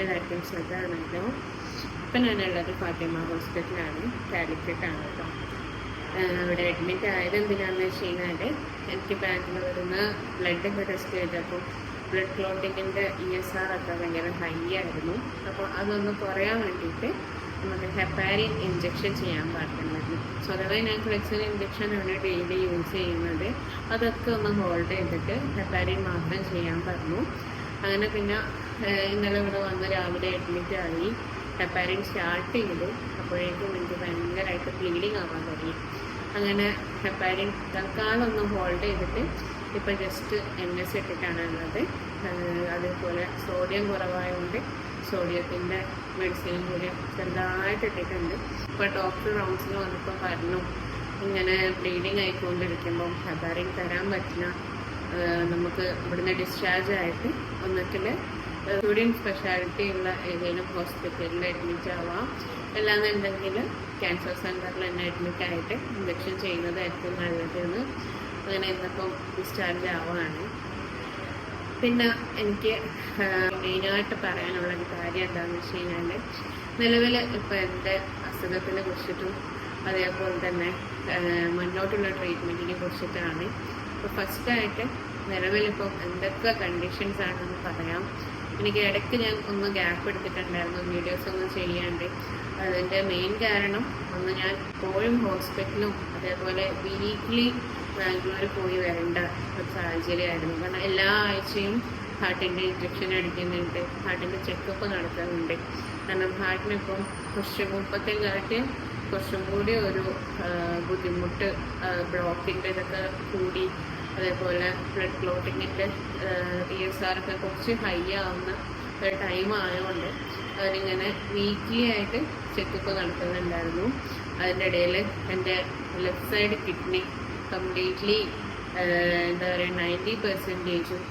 എല്ലാവർക്കും സുഖമാണല്ലോ ഇപ്പം ഞാനുള്ളത് ഫാത്തിമ ഹോസ്പിറ്റലാണ് കാലിക്കറ്റാണ് കേട്ടോ. അവിടെ അഡ്മിറ്റ് ആയത് എന്തിനാണെന്ന് വെച്ച് കഴിഞ്ഞാൽ എനിക്ക് ബാംഗ്ലൂരിന്ന് വരുന്ന ബ്ലഡ് ഒക്കെ ടെസ്റ്റ് ചെയ്തപ്പോൾ ബ്ലഡ് ക്ലോട്ടിങ്ങിന്റെ ഇ എസ് ആർ ഒക്കെ ഭയങ്കര ഹൈ ആയിരുന്നു. അപ്പോൾ അതൊന്ന് കുറയാൻ വേണ്ടിയിട്ട് നമുക്ക് ഹെപ്പാരിൻ ഇഞ്ചെക്ഷൻ ചെയ്യാൻ പറഞ്ഞിട്ടുണ്ടായിരുന്നു സ്വതവേ ഞാൻ ഫ്ലെക്സിൻ ഇഞ്ചക്ഷനാണ് ഡെയിലി യൂസ് ചെയ്യുന്നത് അതൊക്കെ ഒന്ന് ഹോൾഡ് ചെയ്തിട്ട് ഹെപ്പാരിൻ മാത്രം ചെയ്യാൻ പറഞ്ഞു. അങ്ങനെ പിന്നെ ഇന്നലെ ഇവിടെ വന്ന് രാവിലെ അഡ്മിറ്റ് ആയി ഹെപ്പാരിൻ സ്റ്റാർട്ട് ചെയ്തു. അപ്പോഴേക്കും എനിക്ക് ഭയങ്കരമായിട്ട് ബ്ലീഡിങ് ആവാൻ തുടങ്ങി. അങ്ങനെ ഹെപ്പാരിൻ തൽക്കാലം ഒന്ന് ഹോൾഡ് ചെയ്തിട്ട് ഇപ്പം ജസ്റ്റ് എൻ എസ് ഇട്ടിട്ടാണ് ഉള്ളത്. അതേപോലെ സോഡിയം കുറവായതുകൊണ്ട് സോഡിയത്തിന്റെ മെഡിസിനും കൂടി ചെറുതായിട്ട് ഇട്ടിട്ടുണ്ട്. ഇപ്പോൾ ഡോക്ടർ റൗണ്ട്സിൽ വന്നപ്പോൾ പറഞ്ഞു ഇങ്ങനെ ബ്ലീഡിങ് ആയിക്കൊണ്ടിരിക്കുമ്പോൾ ഹെപ്പാരിൻ തരാൻ പറ്റില്ല. നമുക്ക് ഇവിടുന്ന് ഡിസ്ചാർജ് ആയിട്ട് ഒന്നിട്ടിൽ സ്റ്റുഡിയൻ സ്പെഷ്യാലിറ്റി ഉള്ള ഏതെങ്കിലും ഹോസ്പിറ്റലിൽ അഡ്മിറ്റ് ആവാം. അല്ലാന്നുണ്ടെങ്കിൽ ക്യാൻസർ സെന്ററിൽ തന്നെ അഡ്മിറ്റ് ആയിട്ട് ഇഞ്ചക്ഷൻ ചെയ്യുന്നതായിരിക്കും നല്ലതെന്ന് അങ്ങനെ ഇന്നിപ്പം ഡിസ്ചാർജ് ആവുകയാണ്. പിന്നെ എനിക്ക് മെയിനായിട്ട് പറയാനുള്ള ഒരു കാര്യം എന്താണെന്ന് വെച്ച് കഴിഞ്ഞാൽ നിലവിൽ ഇപ്പോൾ എന്റെ അസുഖത്തിനെ കുറിച്ചിട്ടും അതേപോലെ തന്നെ മുന്നോട്ടുള്ള ട്രീറ്റ്മെന്റിനെ കുറിച്ചിട്ടാണ് ഇപ്പോൾ ഫസ്റ്റായിട്ട് നിലവിലിപ്പം എന്തൊക്കെ കണ്ടീഷൻസ് ആണെന്ന് പറയാം. എനിക്ക് ഇടയ്ക്ക് ഞാൻ ഒന്ന് ഗ്യാപ്പ് എടുത്തിട്ടുണ്ടായിരുന്നു വീഡിയോസ് ഒന്നും ചെയ്യാണ്ട്. അതിന്റെ മെയിൻ കാരണം ഒന്ന് ഞാൻ എപ്പോഴും ഹോസ്പിറ്റലും അതേപോലെ വീക്ക്ലി ബാംഗ്ലൂർ പോയി വരേണ്ട ഒരു സാഹചര്യമായിരുന്നു. കാരണം എല്ലാ ആഴ്ചയും ഹാർട്ടിന്റെ ഇഞ്ചക്ഷൻ അടിക്കുന്നുണ്ട് ഹാർട്ടിന്റെ ചെക്കപ്പ് നടത്തുന്നുണ്ട്. കാരണം ഹാർട്ടിനിപ്പം കുറച്ച് മുപ്പത്തേക്കാട്ടി കുറച്ചും കൂടി ഒരു ബുദ്ധിമുട്ട് ബ്ലോക്കിന്റെ ഇതൊക്കെ കൂടി അതേപോലെ ബ്ലഡ് ക്ലോട്ടിങ്ങിന്റെ ഇ എസ് ആർ ഒക്കെ കുറച്ച് ഹൈ ആവുന്ന ഒരു ടൈം ആയതുകൊണ്ട് അവരിങ്ങനെ വീക്ക്ലി ആയിട്ട് ചെക്കപ്പ് നടത്തുന്നുണ്ടായിരുന്നു. അതിന്റെ ഇടയിൽ എന്റെ ലെഫ്റ്റ് സൈഡ് കിഡ്നി കംപ്ലീറ്റ്ലി എന്താ പറയുക നയന്റി പെർസെന്റേജും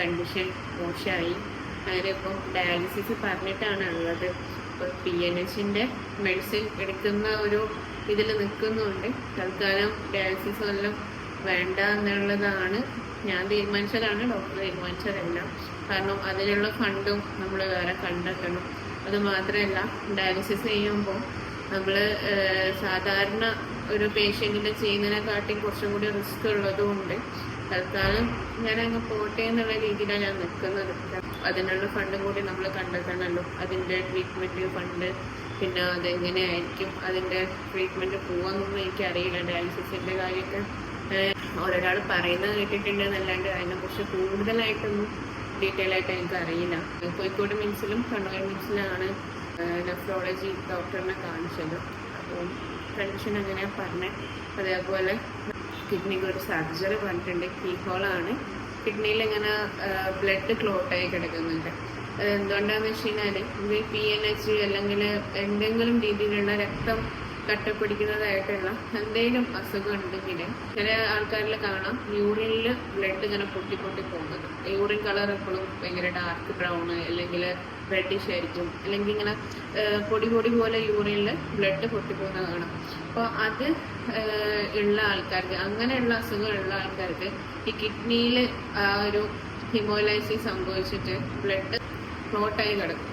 കണ്ടീഷൻ മോശമായി. ഇപ്പം ഡയാലിസിസ് പറഞ്ഞിട്ടാണ് ഉള്ളത് ഇപ്പോൾ പി എൻ എച്ചിന്റെ മെഡിസിൻ എടുക്കുന്ന ഒരു ഇതിൽ നിൽക്കുന്നുണ്ട് തൽക്കാലം ഡയാലിസിസ് എല്ലാം വേണ്ട എന്നുള്ളതാണ് ഞാൻ തീരുമാനിച്ചതാണ്. ഡോക്ടർ തീരുമാനിച്ചതല്ല. കാരണം അതിനുള്ള ഫണ്ടും നമ്മൾ വേറെ കണ്ടെത്തണം. അത് മാത്രമല്ല ഡയാലിസിസ് ചെയ്യുമ്പോൾ നമ്മൾ സാധാരണ ഒരു പേഷ്യന്റിന്റെ ചെയ്യുന്നതിനെക്കാട്ടി കുറച്ചും കൂടി റിസ്ക് ഉള്ളതുകൊണ്ട് തൽക്കാലം ഞാൻ അങ്ങ് പോട്ടെ എന്നുള്ള രീതിയിലാണ് ഞാൻ നിൽക്കുന്നത്. അതിനുള്ള ഫണ്ടും കൂടി നമ്മൾ കണ്ടെത്തണമല്ലോ. അതിന്റെ ട്രീറ്റ്മെന്റ് ഫണ്ട് പിന്നെ അതെങ്ങനെയായിരിക്കും? അതിന്റെ ട്രീറ്റ്മെന്റ് പോവാന്നൊന്നും എനിക്കറിയില്ല. ഡയാലിസിസിന്റെ കാര്യമൊക്കെ ഓരോരാൾ പറയുന്നത് കേട്ടിട്ടുണ്ട് എന്നല്ലാണ്ട് അതിനെക്കുറിച്ച് കൂടുതലായിട്ടൊന്നും ഡീറ്റെയിൽ ആയിട്ട് എനിക്ക് അറിയില്ല കോഴിക്കോട് മിംസിലും കണ്ണൂർ മിംസിലാണ് നെഫ്രോളജി ഡോക്ടറിനെ കാണിച്ചത്. അപ്പോൾ കണ്ടീഷൻ അങ്ങനെ പറഞ്ഞത് അതേപോലെ കിഡ്നിക്ക് ഒരു സർജറി പറഞ്ഞിട്ടുണ്ട്. കീ ഹോളാണ് കിഡ്നിയിൽ ഇങ്ങനെ ബ്ലഡ് ക്ലോട്ടായി കിടക്കുന്നുണ്ട്. എന്തുകൊണ്ടാണെന്ന് വെച്ച് കഴിഞ്ഞാൽ ഇത് പി എൻ എച്ച് അല്ലെങ്കിൽ എന്തെങ്കിലും രീതിയിലുള്ള രക്തം കട്ടപ്പിടിക്കുന്നതായിട്ടുള്ള എന്തെങ്കിലും അസുഖം ഉണ്ടെങ്കിൽ ചില ആൾക്കാരിൽ കാണാം യൂറിനിൽ ബ്ലഡ് ഇങ്ങനെ പൊട്ടി പൊട്ടി പോകുന്നത്. യൂറിൻ കളർ എപ്പോഴും ഭയങ്കര ഡാർക്ക് ബ്രൗൺ അല്ലെങ്കിൽ റെഡിഷ് ആയിരിക്കും. അല്ലെങ്കിൽ ഇങ്ങനെ പൊടി പൊടി പോലെ യൂറിനിൽ ബ്ലഡ് പൊട്ടിപ്പോകുന്ന കാണാം. അപ്പോൾ അത് ഉള്ള ആൾക്കാർക്ക് അങ്ങനെയുള്ള അസുഖമുള്ള ആൾക്കാർക്ക് ഈ കിഡ്നിയിൽ ആ ഒരു ഹിമോലൈസിസ് സംഭവിച്ചിട്ട് ബ്ലഡ് ഫ്ലോട്ടായി കിടക്കും.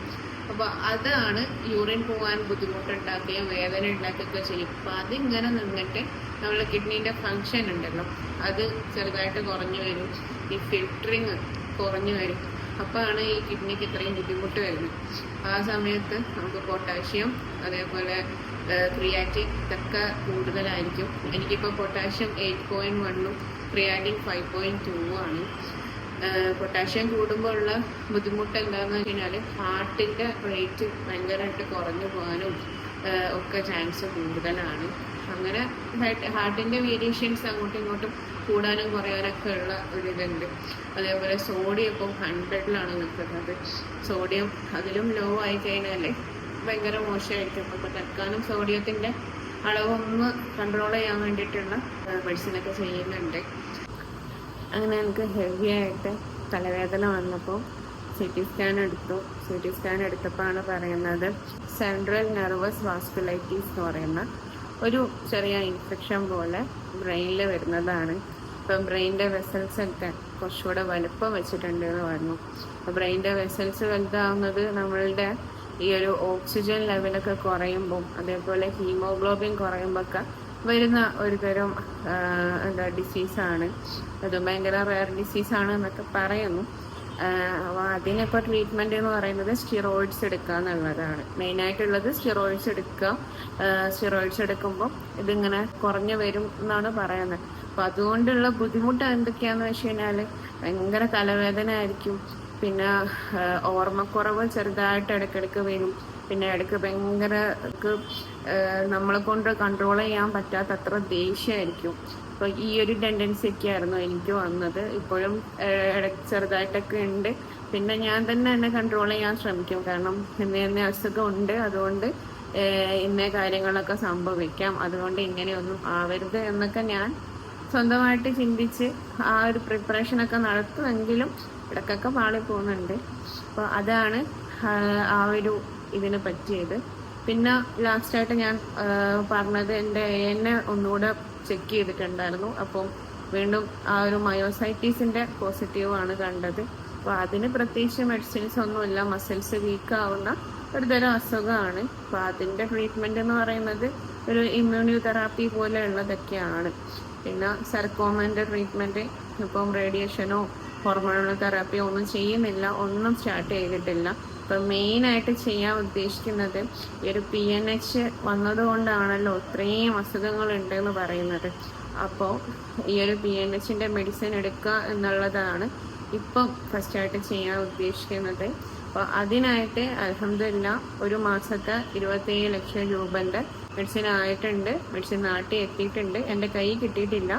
അപ്പോൾ അതാണ് യൂറിൻ പോകാൻ ബുദ്ധിമുട്ടുണ്ടാക്കുകയും വേദന ഉണ്ടാക്കുകയൊക്കെ ചെയ്യും. അപ്പോൾ അതിങ്ങനെ നിന്നിട്ട് നമ്മളെ കിഡ്നീന്റെ ഫങ്ഷൻ ഉണ്ടല്ലോ. അത് ചെറുതായിട്ട് കുറഞ്ഞു വരും. ഈ ഫിൽറ്ററിങ് കുറഞ്ഞു വരും. അപ്പോഴാണ് ഈ കിഡ്നിക്ക് ഇത്രയും ബുദ്ധിമുട്ട് വരുന്നത്. ആ സമയത്ത് നമുക്ക് പൊട്ടാഷ്യം അതേപോലെ ക്രിയാറ്റിൻ ഇതൊക്കെ കൂടുതലായിരിക്കും. എനിക്കിപ്പോൾ പൊട്ടാഷ്യം എയ്റ്റ് പോയിന്റ് വണ്ണും ക്രിയാറ്റിൻ ഫൈവ് പോയിന്റ് ടൂവും ആണ്. പൊട്ടാഷ്യം കൂടുമ്പോൾ ഉള്ള ബുദ്ധിമുട്ട് എന്താണെന്ന് വെച്ച് കഴിഞ്ഞാൽ ഹാർട്ടിന്റെ റേറ്റ് ഭയങ്കരമായിട്ട് കുറഞ്ഞു പോകാനും ഒക്കെ ചാൻസ് കൂടുതലാണ്. അങ്ങനെ ഹാർട്ടിന്റെ വേരിയേഷൻസ് അങ്ങോട്ടും ഇങ്ങോട്ടും കൂടാനും കുറയാനൊക്കെ ഉള്ള ഒരു ഇതുണ്ട്. അതേപോലെ സോഡിയം ഇപ്പം ഹൺഡ്രഡിലാണ് നിൽക്കുന്നത്. സോഡിയം അതിലും ലോ ആയി കഴിഞ്ഞാൽ ഭയങ്കര മോശമായിരിക്കും. അപ്പോൾ തൽക്കാലം സോഡിയത്തിന്റെ അളവൊന്ന് കൺട്രോൾ ചെയ്യാൻ വേണ്ടിയിട്ടുള്ള മെഡിസിനൊക്കെ ചെയ്യുന്നുണ്ട്. അങ്ങനെ എനിക്ക് ഹെവി ആയിട്ട് തലവേദന വന്നപ്പോൾ സി ടി സ്കാൻ എടുത്തു. സി ടി സ്കാൻ എടുത്തപ്പോഴാണ് പറയുന്നത് സെൻട്രൽ നെർവസ് വാസ്കുലൈറ്റീസ് എന്ന് പറയുന്ന ഒരു ചെറിയ ഇൻഫെക്ഷൻ പോലെ ബ്രെയിനിൽ വരുന്നതാണ്. ഇപ്പം ബ്രെയിന്റെ വെസൽസ് ഒക്കെ കുറച്ചുകൂടെ വലുപ്പം വെച്ചിട്ടുണ്ട് എന്ന് പറഞ്ഞു അപ്പോൾ ബ്രെയിന്റെ വെസൽസ് വലുതാവുന്നത് നമ്മളുടെ ഈ ഒരു ഓക്സിജൻ ലെവലൊക്കെ കുറയുമ്പോൾ അതേപോലെ ഹീമോഗ്ലോബിൻ കുറയുമ്പോൾ ഒക്കെ വരുന്ന ഒരു തരം എന്താ ഡിസീസാണ് അത് ഭയങ്കര റയർ ഡിസീസാണ് എന്നൊക്കെ പറയുന്നു. അതിനിപ്പോൾ ട്രീറ്റ്മെന്റ് എന്ന് പറയുന്നത് സ്റ്റിറോയിഡ്സ് എടുക്കുക എന്നുള്ളതാണ്. മെയിനായിട്ടുള്ളത് സ്റ്റിറോയിഡ്സ് എടുക്കുക. സ്റ്റിറോയിഡ്സ് എടുക്കുമ്പോൾ ഇതിങ്ങനെ കുറഞ്ഞു വരും എന്നാണ് പറയുന്നത്. അപ്പൊ അതുകൊണ്ടുള്ള ബുദ്ധിമുട്ട് എന്തൊക്കെയാണെന്ന് വെച്ച് കഴിഞ്ഞാൽ ഭയങ്കര തലവേദന ആയിരിക്കും പിന്നെ ഓർമ്മക്കുറവ് ചെറുതായിട്ട് ഇടയ്ക്കിടയ്ക്ക് വരും. പിന്നെ ഇടയ്ക്ക് ഭയങ്കര നമ്മളെ കൊണ്ട് കൺട്രോൾ ചെയ്യാൻ പറ്റാത്തത്ര ദേഷ്യമായിരിക്കും അപ്പോൾ ഈ ഒരു ടെൻഡൻസി ഒക്കെ ആയിരുന്നു എനിക്ക് വന്നത്. ഇപ്പോഴും ഇടയ്ക്ക് ചെറുതായിട്ടൊക്കെ ഉണ്ട്. പിന്നെ ഞാൻ തന്നെ എന്നെ കൺട്രോൾ ചെയ്യാൻ ശ്രമിക്കും. കാരണം എന്നെ എന്നെ അസുഖം ഉണ്ട്. അതുകൊണ്ട് ഇന്ന കാര്യങ്ങളൊക്കെ സംഭവിക്കാം. അതുകൊണ്ട് ഇങ്ങനെയൊന്നും ആവരുത് എന്നൊക്കെ ഞാൻ സ്വന്തമായിട്ട് ചിന്തിച്ച് ആ ഒരു പ്രിപ്പറേഷനൊക്കെ നടത്തുമെങ്കിലും ഇടക്കൊക്കെ പാളി പോകുന്നുണ്ട് അപ്പോൾ അതാണ് ആ ഒരു ഇതിന് പറ്റിയത്. പിന്നെ ലാസ്റ്റ് ആയിട്ട് ഞാൻ പറഞ്ഞത് എന്റെ എന്നെ ഒന്നുകൂടെ ചെക്ക് ചെയ്തിട്ടുണ്ടായിരുന്നു. അപ്പം വീണ്ടും ആ ഒരു മയോസൈറ്റീസിന്റെ പോസിറ്റീവ് ആണ് കണ്ടത്. അപ്പോൾ അതിന് പ്രത്യേകിച്ച് മെഡിസിൻസ് ഒന്നുമില്ല. മസിൽസ് വീക്ക് ആവുന്ന ഒരു തരം അസുഖമാണ്. അപ്പോൾ അതിന്റെ ട്രീറ്റ്മെന്റ് എന്ന് പറയുന്നത് ഒരു ഇമ്മ്യൂണിയോ തെറാപ്പി പോലെയുള്ളതൊക്കെയാണ് പിന്നെ സർക്കോമന്റെ ട്രീറ്റ്മെന്റ് ഇപ്പം റേഡിയേഷനോ ഹോർമോണൽ തെറാപ്പിയോ ഒന്നും ചെയ്യുന്നില്ല. ഒന്നും സ്റ്റാർട്ട് ചെയ്തിട്ടില്ല. ഇപ്പം മെയിനായിട്ട് ചെയ്യാൻ ഉദ്ദേശിക്കുന്നത് ഈ ഒരു പി എൻ എച്ച് വന്നതുകൊണ്ടാണല്ലോ ഇത്രയും അസുഖങ്ങൾ ഉണ്ടെന്ന് പറയുന്നത്. അപ്പോൾ ഈ ഒരു പി എൻ എച്ചിന്റെ മെഡിസിൻ എടുക്കുക എന്നുള്ളതാണ് ഇപ്പം ഫസ്റ്റായിട്ട് ചെയ്യാൻ ഉദ്ദേശിക്കുന്നത്. അപ്പോൾ അതിനായിട്ട് അലഹമില്ല ഒരു മാസത്തെ ഇരുപത്തേഴ് ലക്ഷം രൂപന്റെ മെഡിസിൻ ആയിട്ടുണ്ട്. മെഡിസിൻ നാട്ടിൽ എത്തിയിട്ടുണ്ട്. എന്റെ കൈ കിട്ടിയിട്ടില്ല.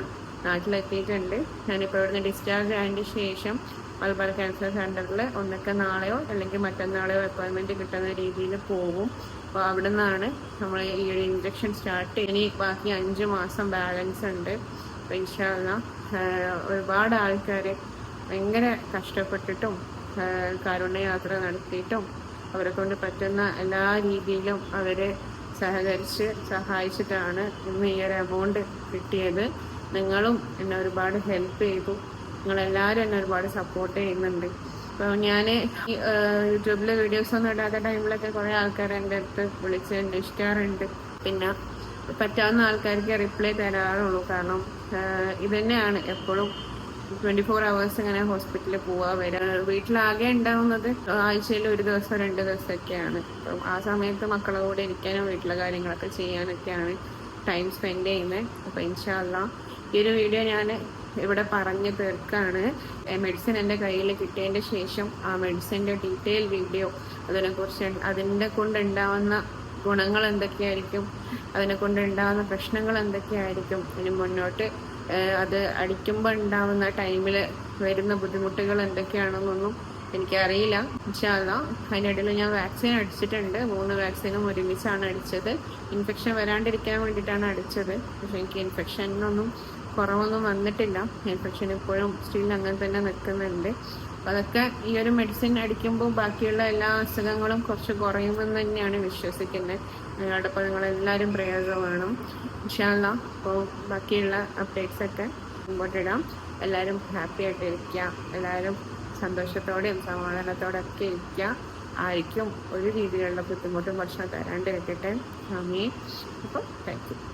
നാട്ടിലെത്തിയിട്ടുണ്ട്. ഞാനിപ്പോൾ ഇവിടുന്ന് ഡിസ്ചാർജ് ആയതിന് ശേഷം മലബാർ ക്യാൻസർ സെന്ററിൽ ഒന്നൊക്കെ നാളെയോ അല്ലെങ്കിൽ മറ്റന്നാളെയോ അപ്പോയിൻമെന്റ് കിട്ടുന്ന രീതിയിൽ പോകും. അപ്പോൾ അവിടെ നിന്നാണ് നമ്മൾ ഈ ഒരു ഇഞ്ചക്ഷൻ സ്റ്റാർട്ട് ഇനി ബാക്കി അഞ്ച് മാസം ബാലൻസ് ഉണ്ട്. അപ്പോൾ ഇൻഷാല്ല ഒരുപാട് ആൾക്കാർ ഭയങ്കര കഷ്ടപ്പെട്ടിട്ടും കാരുണ്യയാത്ര നടത്തിയിട്ടും അവരെ കൊണ്ട് പറ്റുന്ന എല്ലാ രീതിയിലും അവരെ സഹകരിച്ച് സഹായിച്ചിട്ടാണ് ഇന്ന് ഈ ഒരു എമൗണ്ട് കിട്ടിയത്. നിങ്ങളും എന്നെ ഒരുപാട് ഹെൽപ്പ് ചെയ്തു. നിങ്ങളെല്ലാവരും എന്നെ ഒരുപാട് സപ്പോർട്ട് ചെയ്യുന്നുണ്ട്. അപ്പോൾ ഞാൻ യൂട്യൂബിൽ വീഡിയോസ് ഒന്നും ഇടാത്ത ടൈമിലൊക്കെ കുറേ ആൾക്കാർ എന്റെ അടുത്ത് വിളിച്ച് അന്വേഷിക്കാറുണ്ട് പിന്നെ പറ്റാവുന്ന ആൾക്കാർക്ക് റിപ്ലൈ തരാറുള്ളൂ. കാരണം ആഹ് ഇത് തന്നെയാണ് എപ്പോഴും ട്വന്റി ഫോർ അവേഴ്സ് ഇങ്ങനെ ഹോസ്പിറ്റലിൽ പോവുക വരാ. വീട്ടിലാകെ ഉണ്ടാവുന്നത് ആഴ്ചയിൽ ഒരു ദിവസം രണ്ട് ദിവസമൊക്കെയാണ്. അപ്പം ആ സമയത്ത് മക്കളെ കൂടെ ഇരിക്കാനും വീട്ടിലെ കാര്യങ്ങളൊക്കെ ചെയ്യാനൊക്കെയാണ് ടൈം സ്പെൻഡ് ചെയ്യുന്നത് അപ്പം ഇൻഷാല്ല ഈ ഒരു വീഡിയോ ഞാൻ ഇവിടെ പറഞ്ഞു തീർക്കാണ്. മെഡിസിൻ എന്റെ കയ്യിൽ കിട്ടിയതിന്റെ ശേഷം ആ മെഡിസിന്റെ ഡീറ്റെയിൽ വീഡിയോ അതിനെക്കുറിച്ച് അതിന്റെ കൊണ്ടുണ്ടാവുന്ന ഗുണങ്ങൾ എന്തൊക്കെയായിരിക്കും അതിനെ കൊണ്ട് ഉണ്ടാകുന്ന പ്രശ്നങ്ങൾ എന്തൊക്കെയായിരിക്കും ഇനി മുന്നോട്ട് അത് അടിക്കുമ്പോൾ ഉണ്ടാവുന്ന ടൈമിൽ വരുന്ന ബുദ്ധിമുട്ടുകൾ എന്തൊക്കെയാണെന്നൊന്നും എനിക്കറിയില്ല. ഇൻഷാല്ല അതിനിടയിൽ ഞാൻ വാക്സിൻ അടിച്ചിട്ടുണ്ട്. മൂന്ന് വാക്സിനും ഒരുമിച്ചാണ് അടിച്ചത്. ഇൻഫെക്ഷൻ വരാണ്ടിരിക്കാൻ വേണ്ടിയിട്ടാണ് അടിച്ചത്. പക്ഷെ എനിക്ക് ഇൻഫെക്ഷനൊന്നും കുറവൊന്നും വന്നിട്ടില്ല. ഇൻഫെക്ഷൻ ഇപ്പോഴും സ്റ്റിൽ അങ്ങനെ തന്നെ നിൽക്കുന്നുണ്ട്. അതൊക്കെ ഈ ഒരു മെഡിസിൻ അടിക്കുമ്പോൾ ബാക്കിയുള്ള എല്ലാ അസുഖങ്ങളും കുറച്ച് കുറയുമെന്ന് തന്നെയാണ് വിശ്വസിക്കുന്നത്. നിങ്ങളോടൊപ്പം നിങ്ങളെല്ലാവരും പ്രയോഗം വേണം. ഇൻഷാല്ല അപ്പോൾ ബാക്കിയുള്ള അപ്ഡേറ്റ്സ് ഒക്കെ മുമ്പോട്ട് ഇടാം. എല്ലാവരും ഹാപ്പി ആയിട്ട് ഇരിക്കുക. എല്ലാവരും സന്തോഷത്തോടെയും സമാധാനത്തോടെ ഒക്കെ ഇരിക്കുക. ആയിരിക്കും ഒരു രീതിയിലുള്ള ബുദ്ധിമുട്ടും ഭക്ഷണം തരാണ്ട് ഇരിക്കട്ടെ നന്ദി അപ്പോൾ താങ്ക് യു